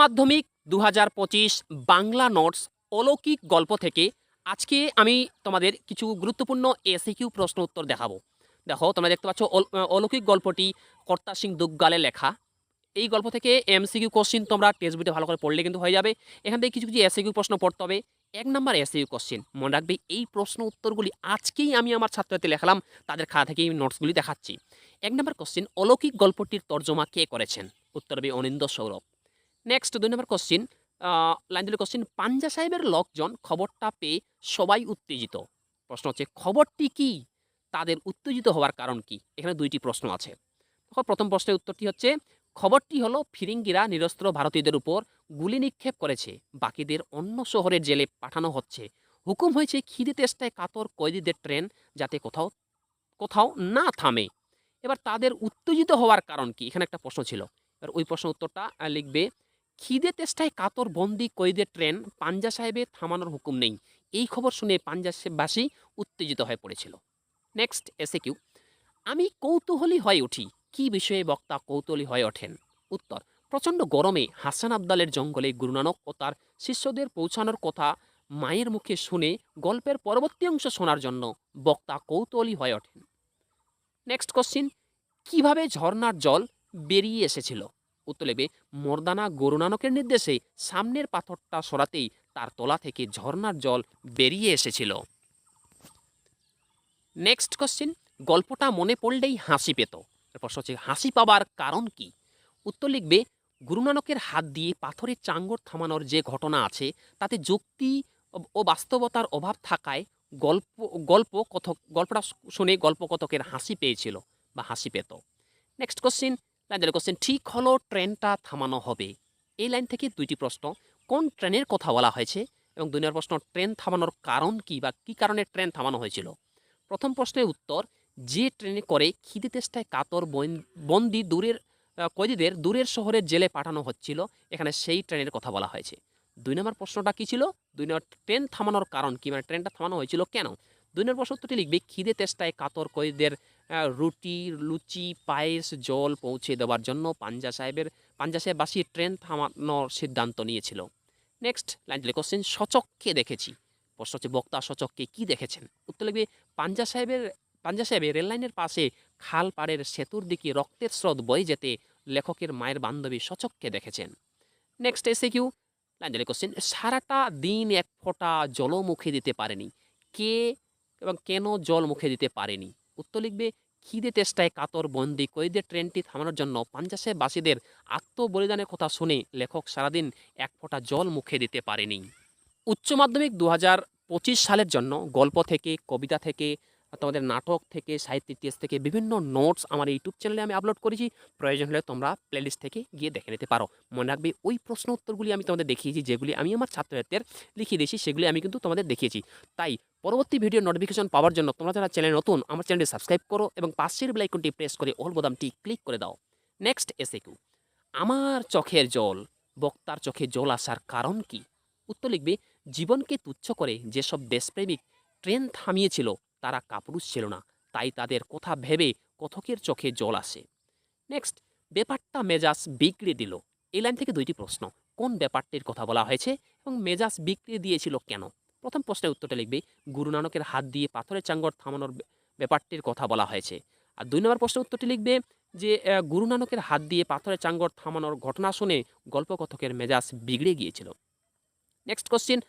মাধ্যমিক দু হাজার পঁচিশ বাংলা নোটস অলৌকিক গল্প থেকে আজকে আমি তোমাদের কিছু গুরুত্বপূর্ণ এসিকিউ প্রশ্ন উত্তর দেখাবো। দেখো, তোমরা দেখতে পাচ্ছ অলৌকিক গল্পটি কর্তা সিং দুগ্গালে লেখা। এই গল্প থেকে এমসিকিউ কোশ্চিন তোমরা টেক্সট বইতে ভালো করে পড়লে কিন্তু হয়ে যাবে। এখান থেকে কিছু কিছু এসিকিউ প্রশ্ন পড়তে হবে। এক নম্বর এসিকিউ কোশ্চিন, মনে রাখবে এই প্রশ্ন উত্তরগুলি আজকেই আমি আমার ছাত্রছাত্রী লেখালাম, তাদের খাতা থেকে এই নোটসগুলি দেখাচ্ছি। এক নম্বর কোশ্চিন, অলৌকিক গল্পটির তর্জমা কে করেছেন? উত্তর হবে অনিন্দ সৌরভ। নেক্সট দুই নম্বর কোশ্চিন লাইন দিলে কোশ্চিন পাঞ্জা সাহেবের লোকজন খবরটা পেয়ে সবাই উত্তেজিত। প্রশ্ন হচ্ছে, খবরটি কি? তাদের উত্তেজিত হওয়ার কারণ কি? এখানে দুইটি প্রশ্ন আছে। প্রথম প্রশ্নের উত্তরটি হচ্ছে, খবরটি হলো ফিরিঙ্গিরা নিরস্ত্র ভারতীয়দের উপর গুলি নিক্ষেপ করেছে, বাকিদের অন্য শহরের জেলে পাঠানো হচ্ছে। হুকুম হয়েছে, খিদে তেষ্টায় কাতর কয়েদিদের ট্রেন যাতে কোথাও কোথাও না থামে। এবার তাদের উত্তেজিত হওয়ার কারণ কি? এখানে একটা প্রশ্ন ছিল। এবার ওই প্রশ্ন উত্তরটা লিখবে খিদে তেষ্টায় কাতর বন্দি কয়েদের ট্রেন পাঞ্জা সাহেবে থামানোর হুকুম নেই। এই খবর শুনে পাঞ্জাবাসী উত্তেজিত হয়ে পড়েছিল। নেক্সট এসে কিউ আমি কৌতূহলী হয়ে উঠি। কি বিষয়ে বক্তা কৌতূহলী হয়ে ওঠেন? উত্তর, প্রচণ্ড গরমে হাসান আবদালের জঙ্গলে গুরুনানক ও তার শিষ্যদের পৌঁছানোর কথা মায়ের মুখে শুনে গল্পের পরবর্তী অংশ শোনার জন্য বক্তা কৌতূহলী হয়ে ওঠেন। নেক্সট কোশ্চিন কীভাবে ঝর্ণার জল বেরিয়ে এসেছিল? উত্তর লিখবে মর্দানা গুরুনানকের নির্দেশে সামনের পাথরটা সরাতেই তার তলা থেকে ঝর্ণার জল বেরিয়ে এসেছিল। নেক্সট কোশ্চিন গল্পটা মনে পড়লেই হাসি পেত। এর প্রশ্ন হচ্ছে, হাসি পাবার কারণ কি? উত্তর লিখবে, গুরুনানকের হাত দিয়ে পাথরের চাঙ্গর থামানোর যে ঘটনা আছে, তাতে যুক্তি ও- বাস্তবতার অভাব থাকায় গল্প গল্প কথক, গল্পটা শুনে গল্প কথকের হাসি পেয়েছিল বা হাসি পেত। নেক্সট কোশ্চিন লাইন দিলে কোশ্চেন ঠিক হলো ট্রেনটা থামানো হবে। এই লাইন থেকে দুইটি প্রশ্ন, কোন ট্রেনের কথা বলা হয়েছে এবং দুই নম্বর প্রশ্ন, ট্রেন থামানোর কারণ কি বা কি কারণে ট্রেন থামানো হয়েছিল? প্রথম প্রশ্নের উত্তর, যে ট্রেনে করে খিদে তেষ্টায় কাতর বন- বন্দি দূরের কয়েদিদের দূরের শহরের জেলে পাঠানো হচ্ছিল, এখানে সেই ট্রেনের কথা বলা হয়েছে। দুই নম্বর প্রশ্নটা কী ছিল? দুই নম্বর ট্রেন থামানোর কারণ কি? মানে ট্রেনটা থামানো হয়েছিল কেন? দুই নম্বর প্রশ্ন উত্তরটি লিখবে, খিদে তেষ্টায় কাতর কয়েদিদের রুটি, লুচি, পায়েস, জল পৌঁছে দেওয়ার জন্য পাঞ্জা সাহেবের, পাঞ্জা সাহেব বাসী ট্রেন থামানোর সিদ্ধান্ত নিয়েছিল। নেক্সট লাইন দিলে কোশ্চেন সচককে দেখেছি। প্রশ্ন হচ্ছে, বক্তা সচককে কি দেখেছেন? উত্তর লিখবে, পাঞ্জা সাহেবের পাঞ্জা সাহেবের রেললাইনের পাশে খাল পাড়ের সেতুর দিকে রক্তের স্রোত বয়ে যেতে লেখকের মায়ের বান্ধবী সচককে দেখেছেন। নেক্সট এসে কিউ লাইন দিলে কোশ্চেন সারাটা দিন এক ফোঁটা জলও মুখে দিতে পারেনি। কে এবং কেন জল মুখে দিতে পারেনি? উত্তর লিখবে, খিদে তেষ্টায় কাতর বন্দি কয়েদের ট্রেনটি থামানোর জন্য পাঞ্জাসে বাসীদের আত্মবলিদানের কথা শুনে লেখক সারাদিন এক ফোঁটা জল মুখে দিতে পারেনি। উচ্চ মাধ্যমিক দু পঁচিশ সালের জন্য গল্প থেকে, কবিতা থেকে তোমাদের নাটক থেকে সাহিত্য ইতিহাস থেকে বিভিন্ন নোটস আমার ইউটিউব চ্যানেলে আমি আপলোড করেছি। প্রয়োজন হলে তোমরা প্লেলিস্ট থেকে গিয়ে দেখে নিতে পারো। মনে রাখবে ওই প্রশ্ন উত্তরগুলি আমি তোমাদের দেখিয়েছি, যেগুলি আমি আমার ছাত্রছাত্রীদের লিখিয়ে দিয়েছি, সেগুলি আমি কিন্তু তোমাদের দেখিয়েছি। তাই পরবর্তী ভিডিও নোটিফিকেশন পাওয়ার জন্য তোমরা যারা চ্যানেল নতুন, আমার চ্যানেলটি সাবস্ক্রাইব করো এবং পাশের বেলাইকনটি প্রেস করে অল বোতামটি ক্লিক করে দাও। নেক্সট এসে কিউ আমার চোখের জল, বক্তার চোখে জল আসার কারণ কি? উত্তর লিখবে, জীবনকে তুচ্ছ করে যেসব দেশপ্রেমিক ট্রেন থামিয়েছিল তারা কাপুরুষ ছিল না, তাই তাদের কথা ভেবে কথকের চোখে জল আসে। নেক্সট ব্যাপারটা মেজাজ বিগড়ে দিল। এই লাইন থেকে দুইটি প্রশ্ন। কোন ব্যাপারটির কথা বলা হয়েছে এবং মেজাজ বিগড়ে দিয়েছিল কেন? প্রথম প্রশ্নের উত্তরটা লিখবে, গুরু নানকের হাত দিয়ে পাথরের চাঙ্গর থামানোর ব্যাপারটির কথা বলা হয়েছে। আর দুই নম্বর প্রশ্নের উত্তরটি লিখবে যে গুরু নানকের হাত দিয়ে পাথরের চাঙ্গর থামানোর ঘটনা শুনে গল্পকথকের মেজাজ বিগড়ে গিয়েছিল। নেক্সট কোশ্চেন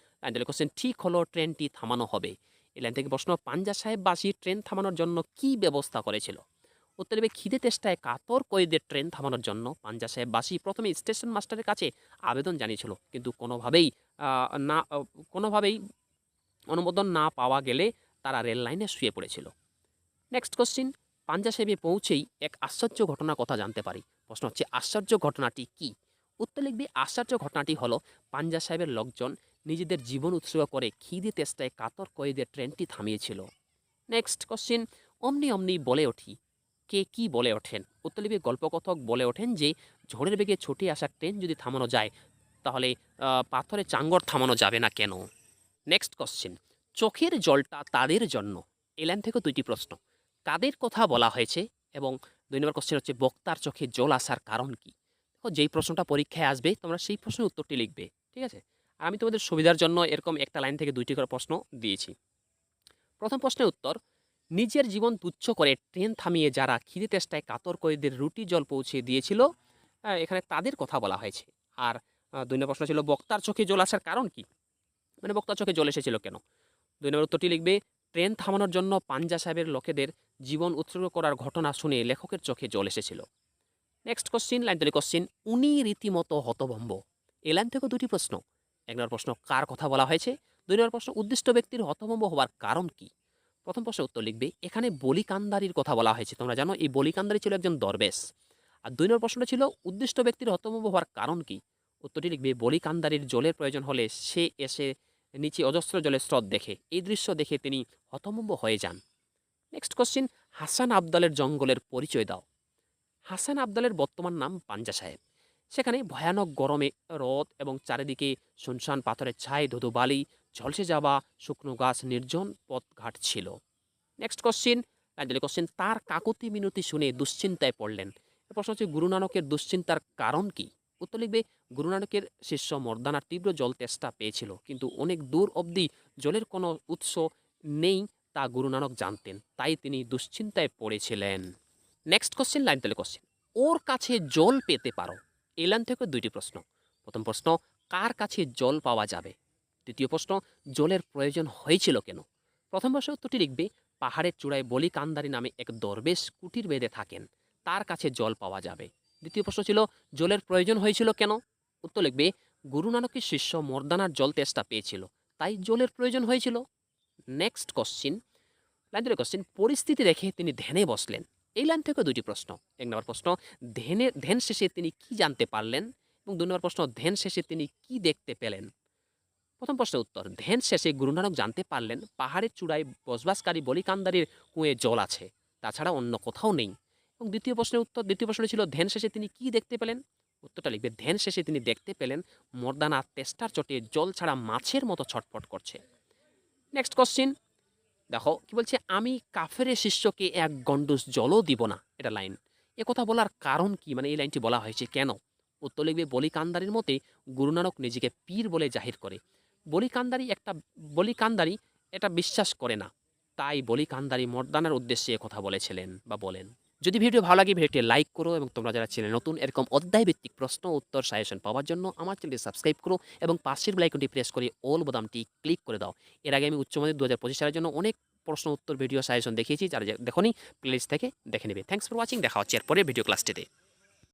কোশ্চেন ঠিক হলো ট্রেনটি থামানো হবে? এই লাইন থেকে প্রশ্ন পাঞ্জা সাহেববাসী ট্রেন থামানোর জন্য কি ব্যবস্থা করেছিল? উত্তর দেবে, খিদে তেষ্টায় কাতর কয়েদের ট্রেন থামানোর জন্য পাঞ্জা সাহেববাসী প্রথমে স্টেশন মাস্টারের কাছে আবেদন জানিয়েছিল। কিন্তু কোনোভাবেই না কোনোভাবেই অনুমোদন না পাওয়া গেলে তারা রেল লাইনে শুয়ে পড়েছিল। নেক্সট কোশ্চিন পাঞ্জা সাহেবে পৌঁছেই এক আশ্চর্য ঘটনার কথা জানতে পারি। প্রশ্ন হচ্ছে, আশ্চর্য ঘটনাটি কি? উত্তর লিখবে, আশ্চর্য ঘটনাটি হলো পাঞ্জা সাহেবের লোকজন নিজেদের জীবন উৎসর্গ করে খিদে তেষ্টায় কাতর কয়েদের ট্রেনটি থামিয়েছিল। নেক্সট কোশ্চিন অমনি অমনি বলে উঠি কে কি বলে ওঠেন? উত্তর লিখবে গল্পকথক বলে ওঠেন যে, ঝড়ের বেগে ছুটে আসা ট্রেন যদি থামানো যায়, তাহলে পাথরে চাঙ্গর থামানো যাবে না কেন? নেক্সট কোশ্চেন চোখের জলটা তাদের জন্য? এলান থেকে দুইটি প্রশ্ন, কাদের কথা বলা হয়েছে? এবং দুই নম্বর কোশ্চেন হচ্ছে, বক্তার চোখে জল আসার কারণ কি? দেখো, যেই প্রশ্নটা পরীক্ষায় আসবে, তোমরা সেই প্রশ্নের উত্তরটি লিখবে, ঠিক আছে? আমি তোমাদের সুবিধার জন্য এরকম একটা লাইন থেকে দুইটি করে প্রশ্ন দিয়েছি। প্রথম প্রশ্নের উত্তর, নিজের জীবন তুচ্ছ করে ট্রেন থামিয়ে যারা খিদে তেষ্টায় কাতর কয়েদের রুটি জল পৌঁছে দিয়েছিল এখানে তাদের কথা বলা হয়েছে। আর দুই নম্বর প্রশ্ন ছিল, বক্তার চোখে জল আসার কারণ কি? মানে বক্তার চোখে জল এসেছিল কেন? দুই নম্বর উত্তরটি লিখবে, ট্রেন থামানোর জন্য পাঞ্জা সাহেবের লোকেদের জীবন উৎসর্গ করার ঘটনা শুনে লেখকের চোখে জল এসেছিল। নেক্সট কোশ্চিন লাইন তৈরি কোশ্চিন উনি রীতিমতো হতভম্ব। এ লাইন থেকে দুটি প্রশ্ন। এক নম্বর প্রশ্ন, কার কথা বলা হয়েছে? দুই নম্বর প্রশ্ন, উদ্দিষ্ট ব্যক্তির হতভম্ব হওয়ার কারণ কি? প্রথম প্রশ্নের উত্তর লিখবে, এখানে বলিকান্দারির কথা বলা হয়েছে। তোমরা জানো, এই বলিকান্দারি ছিল একজন দরবেশ। আর দুই নম্বর প্রশ্নটা ছিল, উদ্দিষ্ট ব্যক্তির হতভম্ব হওয়ার কারণ কি? উত্তরটি লিখবে, বলিকান্দারির জলের প্রয়োজন হলে সে এসে নিচে অজস্র জলের স্রোত দেখে। এই দৃশ্য দেখে তিনি হতভম্ব হয়ে যান। নেক্সট কোশ্চিন হাসান আবদালের জঙ্গলের পরিচয় দাও। হাসান আবদালের বর্তমান নাম পাঞ্জা সাহেব। সেখানে ভয়ানক গরমে রোদ এবং চারিদিকে শুনশান পাথরের ছাই, ধুধু বালি, ঝলসে যাওয়া শুকনো গাছ নির্জন পথঘাট ছিল। নেক্সট কোশ্চিন লাইনজলি কোশ্চিন তার কাকুতি মিনতি শুনে দুশ্চিন্তায় পড়লেন। প্রশ্ন হচ্ছে, গুরু নানকের দুশ্চিন্তার কারণ কি? উত্তর লিখবে, গুরু নানকের শিষ্য মর্দানার তীব্র জল তেষ্টা পেয়েছিল, কিন্তু অনেক দূর অবধি জলের কোনো উৎস নেই তা গুরু নানক জানতেন, তাই তিনি দুশ্চিন্তায় পড়েছিলেন। নেক্সট কোশ্চেন লাইন তাহলে কোশ্চেন ওর কাছে জল পেতে পারো এই লাইন থেকে দুইটি প্রশ্ন। প্রথম প্রশ্ন, কার কাছে জল পাওয়া যাবে? দ্বিতীয় প্রশ্ন, জলের প্রয়োজন হয়েছিল কেন? প্রথম প্রশ্নের উত্তরটি লিখবে, পাহাড়ের চূড়ায় বলি কান্দারি নামে এক দরবেশ কুটির বেঁধে থাকেন, তার কাছে জল পাওয়া যাবে। দ্বিতীয় প্রশ্ন ছিল, জলের প্রয়োজন হয়েছিল কেন? উত্তর লিখবে, গুরু নানকের শিষ্য মর্দানার জল তেষ্টা পেয়েছিল, তাই জলের প্রয়োজন হয়েছিল। নেক্সট কোশ্চিন লাইন কোশ্চিন পরিস্থিতি দেখে তিনি ধ্যানে বসলেন। এই লাইন থেকে দুটি প্রশ্ন। এক নম্বর প্রশ্ন, ধ্যানে, ধ্যান শেষে তিনি কি জানতে পারলেন? এবং দুই নম্বর প্রশ্ন, ধ্যান শেষে তিনি কি দেখতে পেলেন? প্রথম প্রশ্নের উত্তর, ধ্যান শেষে গুরুনানক জানতে পারলেন পাহাড়ের চূড়ায় বসবাসকারী বলিকান্দারির কুঁয়ে জল আছে, তাছাড়া অন্য কোথাও নেই। এবং দ্বিতীয় প্রশ্নের উত্তর, দ্বিতীয় প্রশ্ন ছিল, ধ্যান শেষে তিনি কি দেখতে পেলেন? উত্তরটা লিখবে, ধ্যান শেষে তিনি দেখতে পেলেন মর্দানা তেষ্টার চটে জল ছাড়া মাছের মতো ছটফট করছে। নেক্সট কোশ্চিন দেখো, কি বলছে? আমি কাফের শিষ্যকে এক গন্ডুস জলও দিব না। এটা লাইন। কথা বলার কারণ কি? মানে এই লাইনটি বলা হয়েছে কেন? উত্তর লিখবে, বলিকান্দারির মতে গুরু নানক নিজেকে পীর বলে জাহির করে। বলিকান্দারি একটা, বলিকান্দারি এটা বিশ্বাস করে না। তাই বলিকান্দারি মর্দানার উদ্দেশ্যে কথা বলেছিলেন বা বলেন। যদি ভিডিও ভালো লাগে ভিডিওটি লাইক করো এবং তোমরা যারা চ্যানেল নতুন, এরকম অধ্যায়ভিত্তিক প্রশ্ন, উত্তর সাজেশন পাওয়ার জন্য আমার চ্যানেলটি সাবস্ক্রাইব করো এবং পাশের বেলাইকনটি প্রেস করে অল বোদামটি ক্লিক করে দাও। এর আগে আমি উচ্চ মাধ্যমিক দু হাজার পঁচিশ সালের জন্য অনেক প্রশ্ন, উত্তর ভিডিও সাজেশন দেখিয়েছি। যারা দেখনি প্লেলিস্ট থেকে দেখে নেবে। থ্যাংকস ফর ওয়াচিং দেখা হচ্ছে এরপরে ভিডিও ক্লাসটিতে